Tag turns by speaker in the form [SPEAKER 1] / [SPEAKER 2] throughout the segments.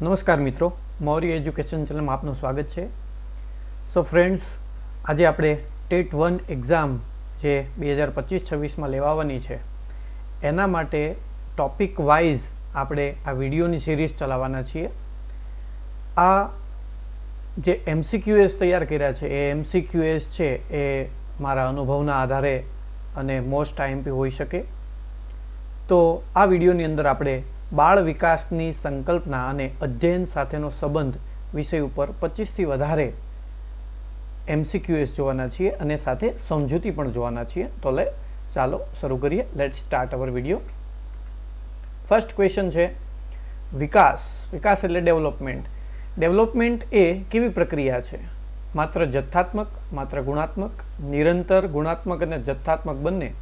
[SPEAKER 1] નમસ્કાર મિત્રો, મૌર્ય એજ્યુકેશન ચેનલમાં આપનું સ્વાગત છે. સો ફ્રેન્ડ્સ આજે આપણે ટેટ વન એક્ઝામ જે બે હજાર પચીસ છવ્વીસમાં લેવાવાની છે, એના માટે ટોપિક વાઇઝ આપણે આ વિડીયોની સિરીઝ ચલાવવાના છીએ. આ જે એમસીક્યુએસ તૈયાર કર્યા છે, એ એમસીક્યુએસ છે, એ મારા અનુભવના આધારે અને મોસ્ટ આઈએમપી હોઈ શકે. તો આ વિડીયોની અંદર આપણે બાળ વિકાસની સંકલ્પના અને અધ્યયન સાથેનો સંબંધ વિષય ઉપર પચીસથી વધારે એમસીક્યુએસ જોવાના છીએ અને સાથે સમજૂતી પણ જોવાના છીએ. તો લે, ચાલો શરૂ કરીએ. Let start our video first question છે, વિકાસ. વિકાસ એટલે ડેવલપમેન્ટ. ડેવલપમેન્ટ એ કેવી પ્રક્રિયા છે? માત્ર જથ્થાત્મક, માત્ર ગુણાત્મક, નિરંતર, ગુણાત્મક અને જથ્થાત્મક બંને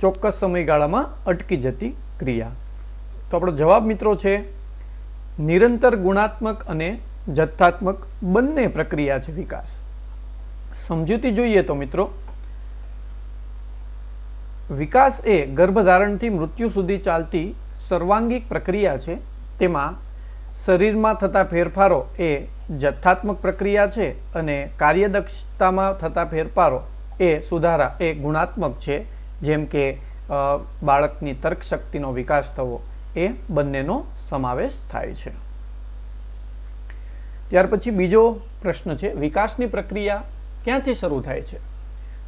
[SPEAKER 1] ચોક્કસ સમયગાળામાં અટકી જતી ક્રિયા. તો આપણો જવાબ મિત્રો છે, નિરંતર ગુણાત્મક અને જથ્થાત્મક બંને પ્રક્રિયા છે વિકાસ. સમજૂતી જોઈએ તો મિત્રો, વિકાસ એ ગર્ભધારણથી મૃત્યુ સુધી ચાલતી સર્વાંગિક પ્રક્રિયા છે. તેમાં શરીરમાં થતા ફેરફારો એ જથ્થાત્મક પ્રક્રિયા છે અને કાર્યદક્ષતામાં થતા ફેરફારો એ સુધારા, એ ગુણાત્મક છે. જેમ કે બાળકની તર્કશક્તિનો વિકાસ થવો એ બંનેનો સમાવેશ થાય છે. ત્યાર પછી બીજો પ્રશ્ન છે, વિકાસની પ્રક્રિયા ક્યાંથી શરૂ થાય છે?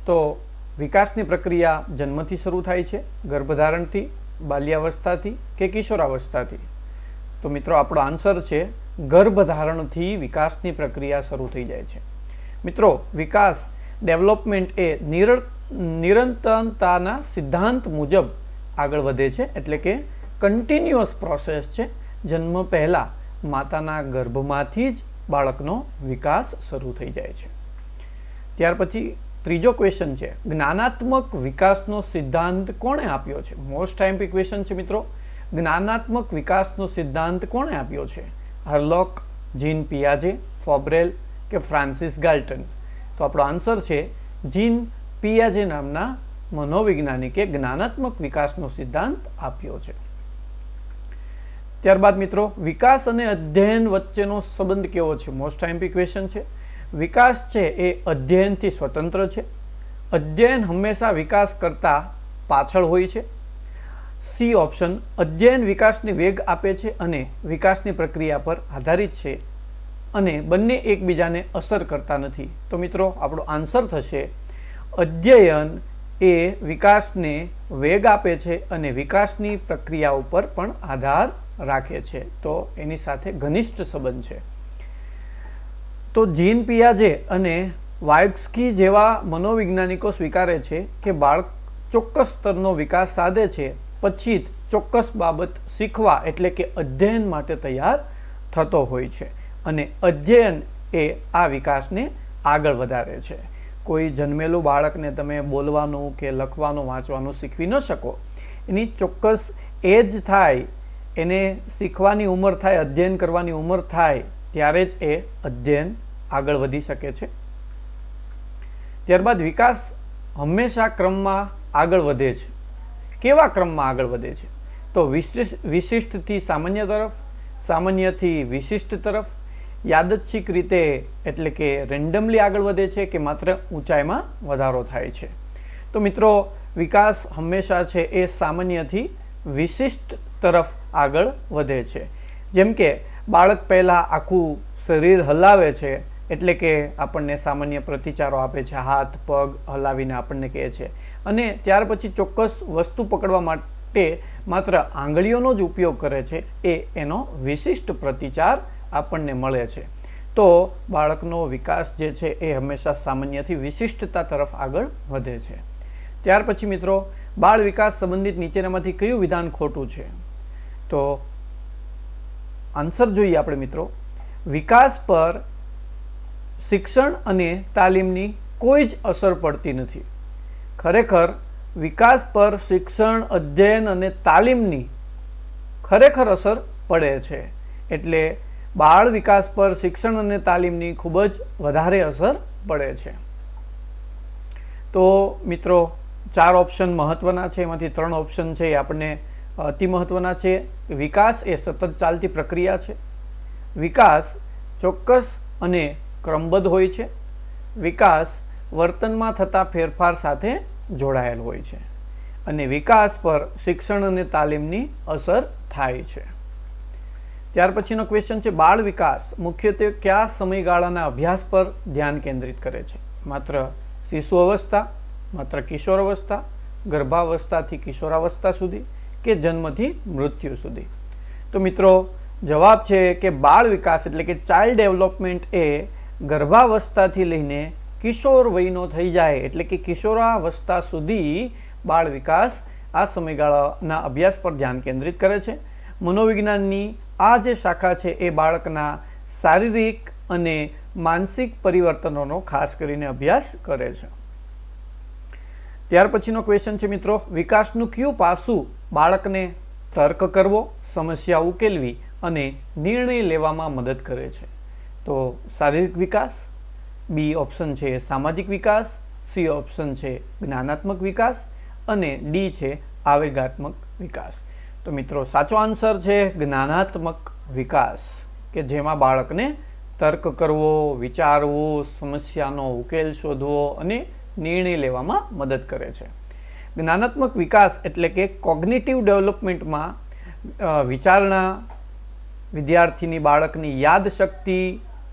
[SPEAKER 1] તો વિકાસની પ્રક્રિયા જન્મથી શરૂ થાય છે, ગર્ભધારણથી, બાલ્યાવસ્થાથી કે કિશોરાવસ્થાથી? તો મિત્રો, આપણો આન્સર છે, ગર્ભધારણથી વિકાસની પ્રક્રિયા શરૂ થઈ જાય છે. મિત્રો, વિકાસ ડેવલપમેન્ટ એ નિર, નિરંતરતાના સિદ્ધાંત મુજબ આગળ વધે છે, એટલે કે કન્ટિન્યુઅસ પ્રોસેસ છે. જન્મ પહેલાં માતાના ગર્ભમાંથી જ બાળકનો વિકાસ શરૂ થઈ જાય છે. ત્યાર પછી ત્રીજો ક્વેશ્ચન છે, જ્ઞાનાત્મક વિકાસનો સિદ્ધાંત કોણે આપ્યો છે? મોસ્ટ ટાઈમ ક્વેશ્ચન છે મિત્રો. જ્ઞાનાત્મક વિકાસનો સિદ્ધાંત કોણે આપ્યો છે? હર્લોક, જીન પિયાજે, ફોબ્રેલ કે ફ્રાન્સિસ ગાલ્ટન? તો આપણો આન્સર છે, જીન પિયાજે નામના મનોવૈજ્ઞાનિકે જ્ઞાનાત્મક વિકાસનો સિદ્ધાંત આપ્યો છે. ત્યારબાદ મિત્રો, વિકાસ અને અધ્યયન વચ્ચેનો સંબંધ કેવો છે? મોસ્ટ આઈમ્પી ક્વેશ્ચન છે. વિકાસ છે એ અધ્યયનથી સ્વતંત્ર છે. અધ્યયન હંમેશા વિકાસ કરતા પાછળ હોય છે. સી ઓપ્શન, અધ્યયન વિકાસને વેગ આપે છે અને વિકાસની પ્રક્રિયા પર આધારિત છે અને બંને એકબીજાને અસર કરતા નથી. તો મિત્રો, આપણો આન્સર થશે, અધ્યયન એ વિકાસને વેગ આપે છે અને વિકાસની પ્રક્રિયા ઉપર પણ આધાર રાખે છે. તો એની સાથે ઘનિષ્ઠ સંબંધ છે. તો જીન પિયાજે અને વાયક્સકી જેવા મનોવૈજ્ઞાનિકો સ્વીકારે છે કે બાળક ચોક્કસ સ્તરનો વિકાસ સાધે છે. પછી જ ચોક્કસ બાબત શીખવા એટલે કે અધ્યયન માટે તૈયાર થતો હોય છે અને અધ્યયન એ આ વિકાસને આગળ વધારે છે. કોઈ જન્મેલું બાળકને તમે બોલવાનું કે લખવાનું, વાંચવાનું શીખવી ન શકો. એની ચોક્કસ એજ થાય એને શીખવાની ઉંમર થાય, અધ્યયન કરવાની ઉંમર થાય, ત્યારે જ એ અધ્યયન આગળ વધી શકે છે. ત્યારબાદ વિકાસ હંમેશા ક્રમમાં આગળ વધે છે. કેવા ક્રમમાં આગળ વધે છે? તો વિશિષ્ટ, વિશિષ્ટથી સામાન્ય તરફ, સામાન્યથી વિશિષ્ટ તરફ, યાદચ્છિક રીતે એટલે કે રેન્ડમલી આગળ વધે છે કે માત્ર ઊંચાઈમાં વધારો થાય છે. તો મિત્રો, વિકાસ હંમેશા છે એ સામાન્યથી વિશિષ્ટ તરફ આગળ વધે છે. જેમ કે, બાળક પહેલાં આખું શરીર હલાવે છે, એટલે કે આપણને સામાન્ય પ્રતિચારો આપે છે, હાથ, પગ હલાવીને આપણને કહે છે. અને ત્યાર પછી ચોક્કસ વસ્તુ પકડવા માટે માત્ર આંગળીઓનો જ ઉપયોગ કરે છે, એ એનો વિશિષ્ટ પ્રતિચાર આપણને મળે છે. તો બાળકનો વિકાસ જે છે, એ હંમેશા સામાન્યથી વિશિષ્ટતા તરફ આગળ વધે છે. ત્યાર પછી મિત્રો, બાળ વિકાસ સંબંધિત નીચેનામાંથી કયું વિધાન ખોટું છે? તો આન્સર જોઈએ આપણે મિત્રો. વિકાસ પર શિક્ષણ અને તાલીમની કોઈ જ અસર પડતી નથી. ખરેખર, વિકાસ પર શિક્ષણ, અધ્યયન અને તાલીમની ખરેખર અસર પડે છે. એટલે બાળ વિકાસ પર શિક્ષણ અને તાલીમની ખૂબ જ વધારે અસર પડે છે. તો મિત્રો ચાર ઓપ્શન મહત્વના છે, એમાંથી ત્રણ ઓપ્શન છે એ આપણને અતિ મહત્વના છે. વિકાસ એ સતત ચાલતી પ્રક્રિયા છે. વિકાસ ચોક્કસ અને ક્રમબદ્ધ હોય છે. વિકાસ વર્તનમાં થતા ફેરફાર સાથે જોડાયેલ હોય છે. અને વિકાસ પર શિક્ષણ અને તાલીમની અસર થાય છે. ત્યાર પછીનો ક્વેશ્ચન છે, બાળ વિકાસ મુખ્યત્વે કયા સમયગાળાના અભ્યાસ પર ધ્યાન કેન્દ્રિત કરે છે? માત્ર શિશુ અવસ્થા માત્ર કિશોરાવસ્થા, ગર્ભાવસ્થાથી કિશોરાવસ્થા સુધી કે જન્મથી મૃત્યુ સુધી? તો મિત્રો, જવાબ છે કે બાળ વિકાસ એટલે કે ચાઇલ્ડ ડેવલપમેન્ટ એ ગર્ભાવસ્થાથી લઈને કિશોર વયનો થઈ જાય એટલે કે કિશોરાવસ્થા સુધી બાળ વિકાસ આ સમયગાળાના અભ્યાસ પર ધ્યાન કેન્દ્રિત કરે છે. મનોવિજ્ઞાનની આ જે શાખા છે એ બાળકના શારીરિક અને માનસિક પરિવર્તનોનો ખાસ કરીને અભ્યાસ કરે છે. ત્યાર પછીનો ક્વેશ્ચન છે મિત્રો, વિકાસનું કયું પાસું બાળકને તર્ક કરવો, સમસ્યા ઉકેલવી અને નિર્ણય લેવામાં મદદ કરે છે? તો શારીરિક વિકાસ, બી ઓપ્શન છે સામાજિક વિકાસ, સી ઓપ્શન છે જ્ઞાનાત્મક વિકાસ અને ડી છે આવેગાત્મક વિકાસ. તો મિત્રો, સાચો આન્સર છે જ્ઞાનાત્મક વિકાસ, કે જેમાં બાળકને તર્ક કરવો, વિચારવું, સમસ્યાનો ઉકેલ શોધવો અને નિર્ણય લેવામાં મદદ કરે છે. જ્ઞાનાત્મક વિકાસ એટલે કે કોગ્નિટિવ ડેવલપમેન્ટમાં વિચારણા, વિદ્યાર્થીની બાળકની યાદશક્તિ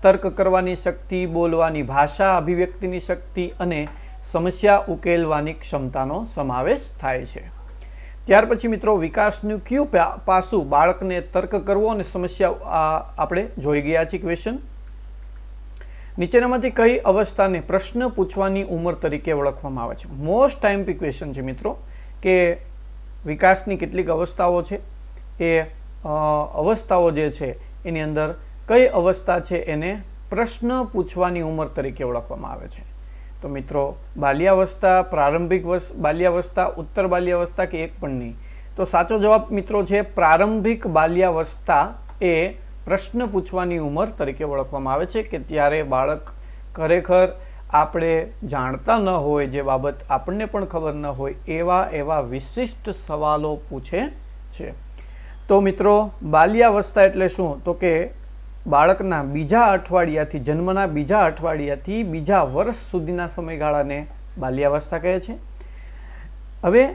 [SPEAKER 1] તર્ક કરવાની શક્તિ, બોલવાની ભાષા, અભિવ્યક્તિની શક્તિ અને સમસ્યા ઉકેલવાની ક્ષમતાનો સમાવેશ થાય છે. ત્યાર પછી મિત્રો વિકાસનું કયું પાસું બાળકને તર્ક કરવો અને સમસ્યા આપણે જોઈ ગયા છીએ ક્વેશ્ચન નીચેનામાંથી કઈ અવસ્થાને પ્રશ્ન પૂછવાની ઉંમર તરીકે ઓળખવામાં આવે છે? મોસ્ટ ટાઈમ પી ક્વેશ્ચન છે મિત્રો, કે વિકાસની કેટલીક અવસ્થાઓ છે. એ અવસ્થાઓ જે છે, એની અંદર કઈ અવસ્થા છે એને પ્રશ્ન પૂછવાની ઉંમર તરીકે ઓળખવામાં આવે છે. તો મિત્રો, બાલ્યાવસ્થા, પ્રારંભિક બાલ્યાવસ્થા, ઉત્તર બાલ્યાવસ્થા કે એક પણ નહીં. તો સાચો જવાબ મિત્રો છે પ્રારંભિક બાલ્યાવસ્થા એ પ્રશ્ન પૂછવાની ઉંમર તરીકે ઓળખવામાં આવે છે કે ત્યારે બાળક ખરેખર આપણે જાણતા ન હોય જે બાબત આપણને પણ ખબર ન હોય એવા એવા વિશિષ્ટ સવાલો પૂછે છે. તો મિત્રો, બાલ્યાવસ્થા એટલે શું? તો કે બાળકના બીજા અઠવાડિયાથી, જન્મના બીજા અઠવાડિયાથી બીજા વર્ષ સુધીના સમયગાળાને બાલ્યાવસ્થા કહે છે. હવે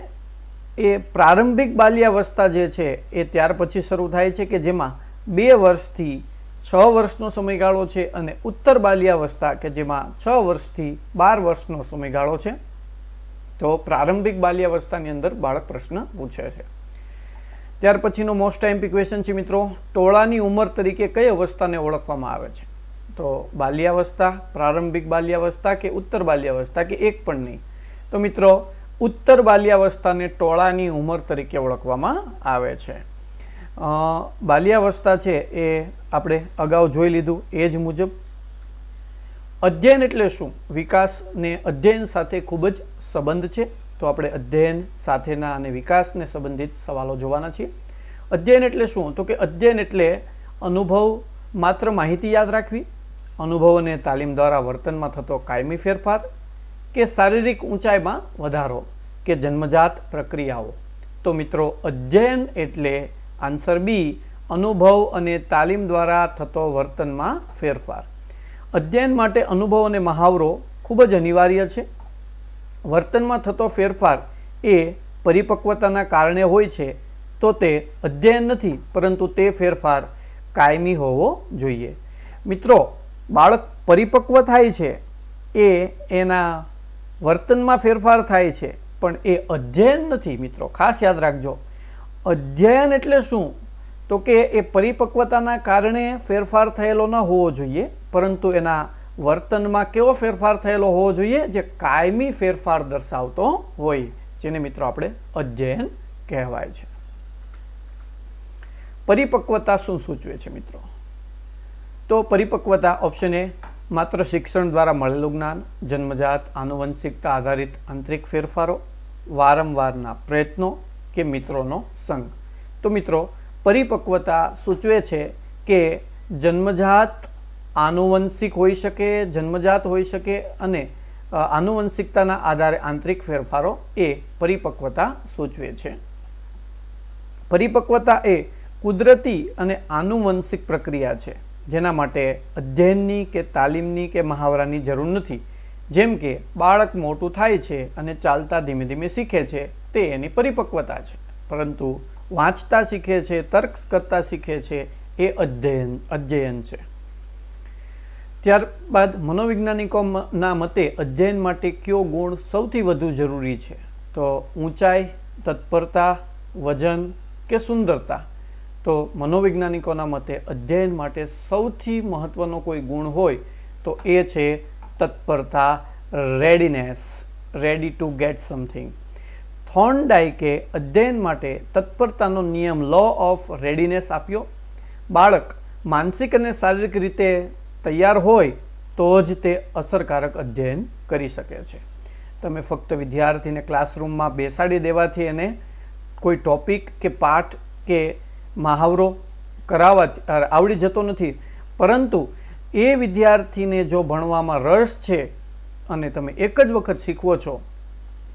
[SPEAKER 1] એ પ્રારંભિક બાલ્યાવસ્થા જે છે એ ત્યાર પછી શરૂ થાય છે કે જેમાં બે વર્ષથી છ વર્ષનો સમયગાળો છે અને ઉત્તર બાલ્યાવસ્થા કે જેમાં છ વર્ષથી બાર વર્ષનો સમયગાળો છે, તો પ્રારંભિક બાલ્યાવસ્થાની અંદર બાળક પ્રશ્ન પૂછે છે. ત્યાર પછીનો મોસ્ટ એમ્પી ક્વેશ્ચન છે મિત્રો, ટોળાની ઉંમર તરીકે કઈ અવસ્થાને ઓળખવામાં આવે છે? તો બાલ્યાવસ્થા પ્રારંભિક બાલ્યાવસ્થા કે ઉત્તર બાલ્યાવસ્થા કે એક પણ નહીં? તો મિત્રો, ઉત્તર બાલ્યાવસ્થાને ટોળાની ઉંમર તરીકે ઓળખવામાં આવે છે. બાલ્યાવસ્થા છે એ આપણે અગાઉ જોઈ લીધું એ જ મુજબ. અધ્યયન એટલે શું? વિકાસને અધ્યયન સાથે ખૂબ જ સંબંધ છે. તો આપણે અધ્યયન સાથેના અને વિકાસને સંબંધિત સવાલો જોવાના છીએ. અધ્યયન એટલે શું? તો કે અધ્યયન એટલે અનુભવ માત્ર માહિતી યાદ રાખવી, અનુભવ અને તાલીમ દ્વારા વર્તનમાં થતો કાયમી ફેરફાર, કે શારીરિક ઊંચાઈમાં વધારો, કે જન્મજાત પ્રક્રિયાઓ. તો મિત્રો, અધ્યયન એટલે આન્સર બી, અનુભવ અને તાલીમ દ્વારા થતો વર્તનમાં ફેરફાર. અધ્યયન માટે અનુભવ અને મહાવરો ખૂબ જ અનિવાર્ય છે. વર્તનમાં થતો ફેરફાર એ પરિપક્વતાના કારણે હોય છે, તો તે અધ્યયન નથી, પરંતુ તે ફેરફાર કાયમી હોવો જોઈએ. મિત્રો, બાળક પરિપક્વ થાય છે એ એના વર્તનમાં ફેરફાર થાય છે, પણ એ અધ્યયન નથી. મિત્રો, ખાસ યાદ રાખજો. અધ્યયન એટલે શું? તો કે એ પરિપક્વતાના કારણે ફેરફાર થયેલો ન હોવો જોઈએ, પરંતુ એના વર્તનમાં કેવો ફેરફાર થયેલો હોવો જોઈએ જે કાયમી ફેરફાર દર્શાવતો હોય, જેને મિત્રો આપણે અધ્યયન કહેવાય છે. પરિપક્વતા શું સૂચવે છે મિત્રો? તો પરિપક્વતા ઓપ્શન એ માત્ર શિક્ષણ દ્વારા મળેલું જ્ઞાન, જન્મજાત, આનુવંશિકતા આધારિત આંતરિક ફેરફારો, વારંવારના પ્રયત્નો કે મિત્રોનો સંગ. તો મિત્રો, પરિપક્વતા સૂચવે છે કે જન્મજાત આનુવંશિક હોઈ શકે, જન્મજાત હોઈ શકે અને આનુવંશિકતાના આધારે આંતરિક ફેરફારો એ પરિપક્વતા સૂચવે છે. પરિપક્વતા એ કુદરતી અને આનુવંશિક પ્રક્રિયા છે. જેના માટે અધ્યયનની કે તાલીમની કે મહાવરાની જરૂર નથી. જેમ કે બાળક મોટું થાય છે અને ચાલતા ધીમે ધીમે શીખે છે તે એની પરિપક્વતા છે. પરંતુ વાંચતા શીખે છે, તર્ક કરતા શીખે છે, એ અધ્યયન અધ્યયન છે. ત્યારબાદ મનોવૈજ્ઞાનિકોના મતે અધ્યયન માટે કયો ગુણ સૌથી વધુ જરૂરી છે? તો ઊંચાઈ, તત્પરતા, વજન કે સુંદરતા? તો મનોવૈજ્ઞાનિકોના મતે અધ્યયન માટે સૌથી મહત્વનો કોઈ ગુણ હોય તો એ છે તત્પરતા readiness ready to get something થોર્નડાઇકે અધ્યયન માટે તત્પરતાનો નિયમ લો ઓફ રેડીનેસ આપ્યો. બાળક માનસિક અને શારીરિક રીતે તૈયાર હોય તો જ તે અસરકારક અધ્યયન કરી શકે છે. તમે ફક્ત વિદ્યાર્થીને ક્લાસરૂમમાં બેસાડી દેવાથી એને કોઈ ટોપિક કે પાઠ કે મહાવરો કરાવવા આવડી જતો નથી. પરંતુ એ વિદ્યાર્થીને જો ભણવામાં રસ છે અને તમે એક જ વખત શીખવો છો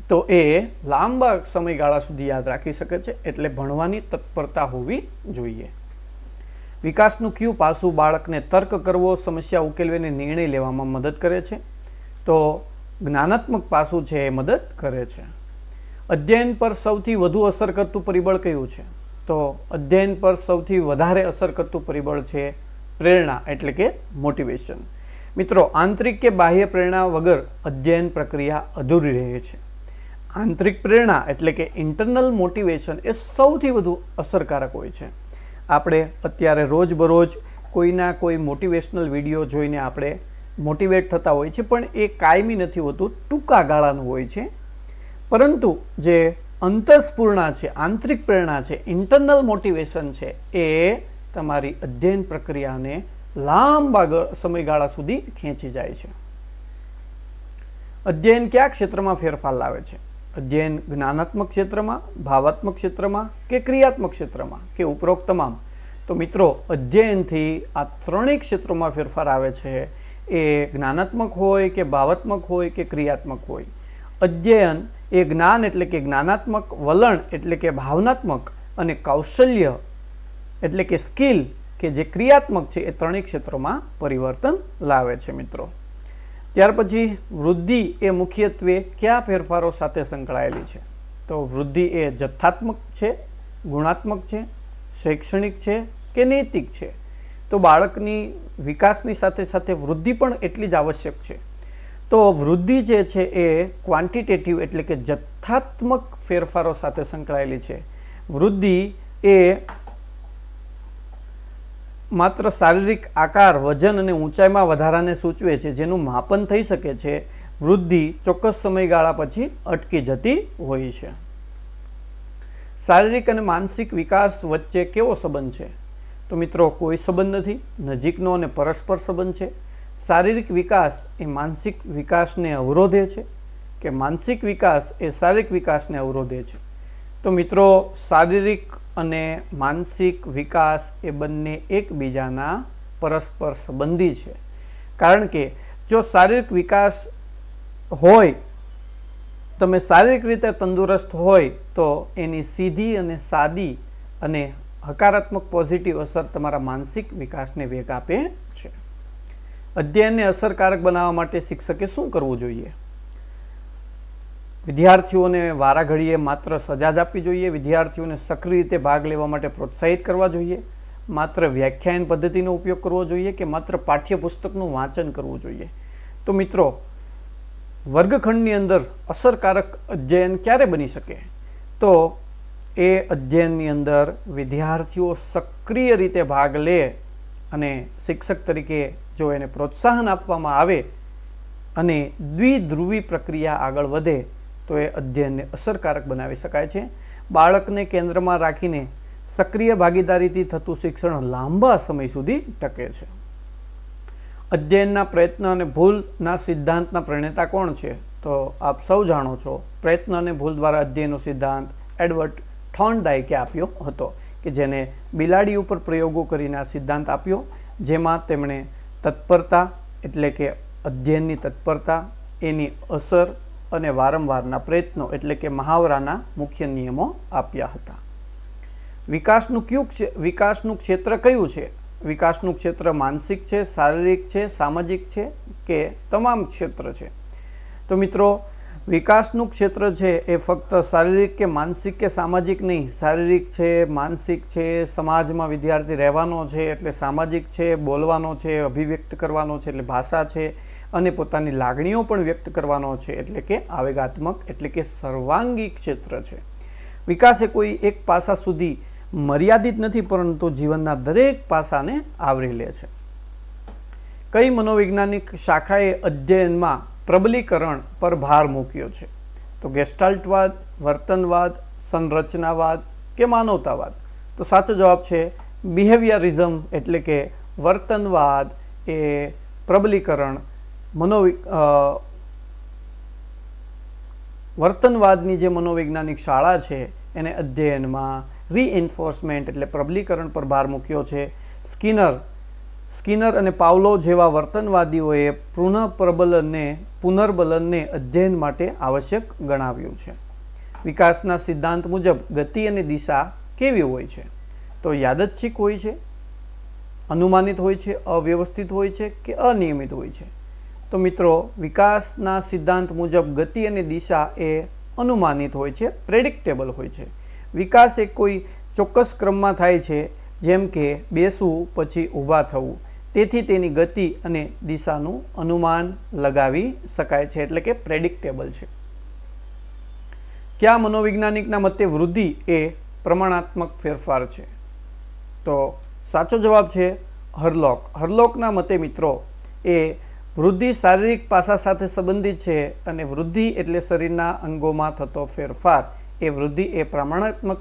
[SPEAKER 1] તો એ લાંબા સમયગાળા સુધી યાદ રાખી શકે છે, એટલે ભણવાની તત્પરતા હોવી જોઈએ. વિકાસનું કયું પાસું બાળકને તર્ક કરવો, સમસ્યા ઉકેલવીને નિર્ણય લેવામાં મદદ કરે છે. તો જ્ઞાનાત્મક પાસું છે એ મદદ કરે છે. અધ્યયન પર સૌથી વધુ અસર કરતું પરિબળ કયું છે? તો અધ્યયન પર સૌથી વધારે અસર કરતું પરિબળ છે પ્રેરણા, એટલે કે મોટિવેશન મિત્રો, આંતરિક કે બાહ્ય પ્રેરણા વગર અધ્યયન પ્રક્રિયા અધૂરી રહે છે. આંતરિક પ્રેરણા એટલે કે ઇન્ટરનલ મોટિવેશન એ સૌથી વધુ અસરકારક હોય છે. આપણે અત્યારે રોજબરોજ કોઈના કોઈ મોટિવેશનલ વીડિયો જોઈને આપણે મોટિવેટ થતા હોય છે, પણ એ કાયમી નથી હોતું, ટૂંકા ગાળાનું હોય છે. પરંતુ જે અંતસ્પૂર્ણા છે, આંતરિક પ્રેરણા છે ઇન્ટરનલ મોટિવેશન છે, એ તમારી અધ્યયન પ્રક્રિયાને લાંબા સમયગાળા સુધી ખેંચી જાય છે. અધ્યયન કયા ક્ષેત્રમાં ફેરફાર લાવે છે? અધ્યયન જ્ઞાનાત્મક ક્ષેત્રમાં, ભાવાત્મક ક્ષેત્રમાં કે ક્રિયાત્મક ક્ષેત્રમાં કે ઉપરોક્ત તમામ તો મિત્રો, અધ્યયનથી આ ત્રણેય ક્ષેત્રોમાં ફેરફાર આવે છે. એ જ્ઞાનાત્મક હોય કે ભાવાત્મક હોય કે ક્રિયાત્મક હોય. અધ્યયન એ જ્ઞાન એટલે કે જ્ઞાનાત્મક, વલણ એટલે કે ભાવનાત્મક અને કૌશલ્ય એટલે કે સ્કિલ કે જે ક્રિયાત્મક છે, એ ત્રણેય ક્ષેત્રોમાં પરિવર્તન લાવે છે મિત્રો. ત્યાર પછી વૃદ્ધિ એ મુખ્યત્વે કયા ફેરફારો સાથે સંકળાયેલી છે? તો વૃદ્ધિ એ જથ્થાત્મક છે, ગુણાત્મક છે, શૈક્ષણિક છે કે નૈતિક છે? તો બાળકની વિકાસની સાથે સાથે વૃદ્ધિ પણ એટલી જ આવશ્યક છે. તો વૃદ્ધિ જે છે એ ક્વોન્ટિટેટિવ એટલે કે જથ્થાત્મક ફેરફારો સાથે સંકળાયેલી છે. વૃદ્ધિ એ માત્ર શારીરિક આકાર, વજન અને ઊંચાઈમાં વધારાને સૂચવે છે, જેનું માપન થઈ શકે છે. વૃદ્ધિ ચોક્કસ સમયગાળા પછી અટકી જતી હોય છે. શારીરિક અને માનસિક વિકાસ વચ્ચે કેવો સંબંધ છે? તો મિત્રો, કોઈ સંબંધ નથી, નજીકનો અને પરસ્પર સંબંધ છે. શારીરિક વિકાસ એ માનસિક વિકાસને અવરોધે છે કે માનસિક વિકાસ એ શારીરિક વિકાસને અવરોધે છે? તો મિત્રો, શારીરિક અને માનસિક વિકાસ એ બંને એકબીજાના પરસ્પર સંબંધી છે. કારણ કે જો શારીરિક વિકાસ હોય, તમે શારીરિક રીતે તંદુરસ્ત હોય, તો એની સીધી અને સાદી અને હકારાત્મક પોઝિટિવ અસર તમારા માનસિક વિકાસને વેગ આપે છે. અધ્યયનને અસરકારક બનાવવા માટે શિક્ષકે શું કરવું જોઈએ? વિદ્યાર્થીઓને વારાઘડીએ માત્ર સજા જ આપવી જોઈએ, વિદ્યાર્થીઓને સક્રિય રીતે ભાગ લેવા માટે પ્રોત્સાહિત કરવા જોઈએ, માત્ર વ્યાખ્યાયન પદ્ધતિનો ઉપયોગ કરવો જોઈએ કે માત્ર પાઠ્યપુસ્તકનું વાંચન કરવું જોઈએ? તો મિત્રો, વર્ગખંડની અંદર અસરકારક અધ્યયન ક્યારે બની શકે? તો એ અધ્યયનની અંદર વિદ્યાર્થીઓ સક્રિય રીતે ભાગ લે અને શિક્ષક તરીકે જો એને પ્રોત્સાહન આપવામાં આવે અને દ્વિધ્રુવી પ્રક્રિયા આગળ વધે તો એ અધ્યયનને અસરકારક બનાવી શકાય છે. બાળકને કેન્દ્રમાં રાખીને સક્રિય ભાગીદારીથી થતું શિક્ષણ લાંબા સમય સુધી ટકે છે. અધ્યયનના પ્રયત્ન અને ભૂલના સિદ્ધાંતના પ્રણેતા કોણ છે? તો આપ સૌ જાણો છો, પ્રયત્ન અને ભૂલ દ્વારા અધ્યયનનો સિદ્ધાંત એડવર્ટ થોર્નડાઇકે આપ્યો હતો કે જેને બિલાડી ઉપર પ્રયોગો કરીને આ સિદ્ધાંત આપ્યો, જેમાં તેમણે તત્પરતા એટલે કે અધ્યયનની તત્પરતા, એની અસર અને વારંવારના પ્રયત્નો એટલે કે મહાવરાના મુખ્ય નિયમો આપ્યા હતા. વિકાસનું કયું વિકાસનું ક્ષેત્ર કયું છે? વિકાસનું ક્ષેત્ર માનસિક છે, શારીરિક છે, સામાજિક છે કે તમામ ક્ષેત્ર છે? તો મિત્રો, વિકાસનું ક્ષેત્ર છે એ ફક્ત શારીરિક કે માનસિક કે સામાજિક નહીં. શારીરિક છે, માનસિક છે, સમાજમાં વિદ્યાર્થી રહેવાનો છે એટલે સામાજિક છે, બોલવાનો છે, અભિવ્યક્ત કરવાનો છે એટલે ભાષા છે અને પોતાની લાગણીઓ પણ વ્યક્ત કરવાનો છે એટલે કે આવેગાત્મક, એટલે કે સર્વાંગી ક્ષેત્ર છે. વિકાસ એ કોઈ એક પાસા સુધી મર્યાદિત નથી, પરંતુ જીવનના દરેક પાસાને આવરી લે છે. કઈ મનોવૈજ્ઞાનિક શાખાએ અધ્યયનમાં પ્રબલીકરણ પર ભાર મૂક્યો છે? તો ગેસ્ટાલ્ટવાદ, વર્તનવાદ, સંરચનાવાદ કે માનવતાવાદ? તો સાચો જવાબ છે બિહેવિયરિઝમ, એટલે કે વર્તનવાદ એ પ્રબલીકરણ મનોવિ વર્તનવાદની જે મનોવૈજ્ઞાનિક શાળા છે, એને અધ્યયનમાં રીએન્ફોર્સમેન્ટ એટલે પ્રબલીકરણ પર ભાર મૂક્યો છે. સ્કિનર સ્કિનર અને પાવલો જેવા વર્તનવાદીઓએ પુનઃપ્રબલનને, પુનર્બલનને અધ્યયન માટે આવશ્યક ગણાવ્યું છે. વિકાસના સિદ્ધાંત મુજબ ગતિ અને દિશા કેવી હોય છે? તો યાદચ્છિક હોય છે? અનુમાનિત હોય છે, અવ્યવસ્થિત હોય છે કે અનિયમિત હોય છે? તો મિત્રો, વિકાસના સિદ્ધાંત મુજબ ગતિ અને દિશા એ અનુમાનિત હોય છે પ્રેડિક્ટેબલ હોય છે. વિકાસ એ કોઈ ચોક્કસ ક્રમમાં થાય છે, જેમ કે બેસવું, પછી ઊભા થવું. તેથી તેની ગતિ અને દિશાનું અનુમાન લગાવી શકાય છે, એટલે કે પ્રેડિક્ટેબલ છે. કયા મનોવૈજ્ઞાનિકના મતે વૃદ્ધિ એ પ્રમાણાત્મક ફેરફાર છે? તો સાચો જવાબ છે હરલોક. હરલોકના મતે મિત્રો, એ વૃદ્ધિ શારીરિક પાસા સાથે સંબંધિત છે અને વૃદ્ધિ એટલે શરીરના અંગોમાં થતો ફેરફાર. એ વૃદ્ધિ એ પ્રમાણાત્મક